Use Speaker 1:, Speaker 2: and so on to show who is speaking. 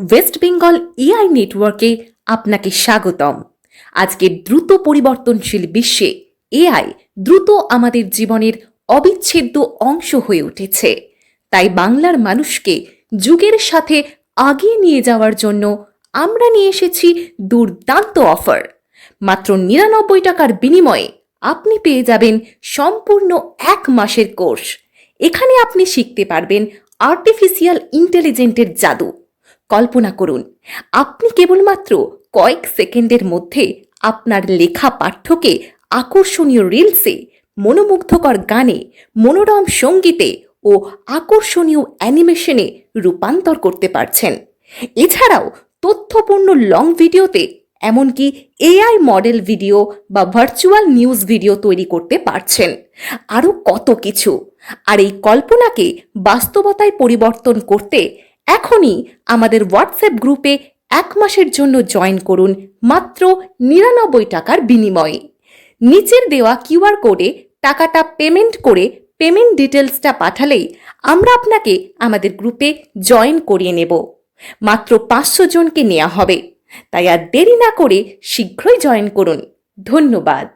Speaker 1: West Bengal AI নেটওয়ার্কে আপনাকে স্বাগতম। আজকের দ্রুত পরিবর্তনশীল বিশ্বে এআই দ্রুত আমাদের জীবনের অবিচ্ছেদ্য অংশ হয়ে উঠেছে। তাই বাংলার মানুষকে যুগের সাথে আগিয়ে নিয়ে যাওয়ার জন্য আমরা নিয়ে এসেছি দুর্দান্ত অফার। মাত্র নিরানব্বই টাকার বিনিময়ে আপনি পেয়ে যাবেন সম্পূর্ণ এক মাসের কোর্স। এখানে আপনি শিখতে পারবেন আর্টিফিশিয়াল ইন্টেলিজেন্টের জাদু। কল্পনা করুন, আপনি কেবলমাত্র কয়েক সেকেন্ডের মধ্যে আপনার লেখা পাঠ্যকে আকর্ষণীয় রিলসে, মনোমুগ্ধকর গানে, মনোরম সঙ্গীতে ও আকর্ষণীয় অ্যানিমেশনে রূপান্তর করতে পারছেন। এছাড়াও তথ্যপূর্ণ লং ভিডিওতে এমনকি এআই মডেল ভিডিও বা ভার্চুয়াল নিউজ ভিডিও তৈরি করতে পারছেন। আরও কত কিছু। আর এই কল্পনাকে বাস্তবতায় পরিবর্তন করতে এখনই আমাদের হোয়াটসঅ্যাপ গ্রুপে এক মাসের জন্য জয়েন করুন মাত্র নিরানব্বই টাকার বিনিময়ে। নিচের দেওয়া কিউআর কোডে টাকাটা পেমেন্ট করে পেমেন্ট ডিটেলসটা পাঠালেই আমরা আপনাকে আমাদের গ্রুপে জয়েন করিয়ে নেব। মাত্র পাঁচশো জনকে নেওয়া হবে। তাই আর দেরি না করে শীঘ্রই জয়েন করুন। ধন্যবাদ।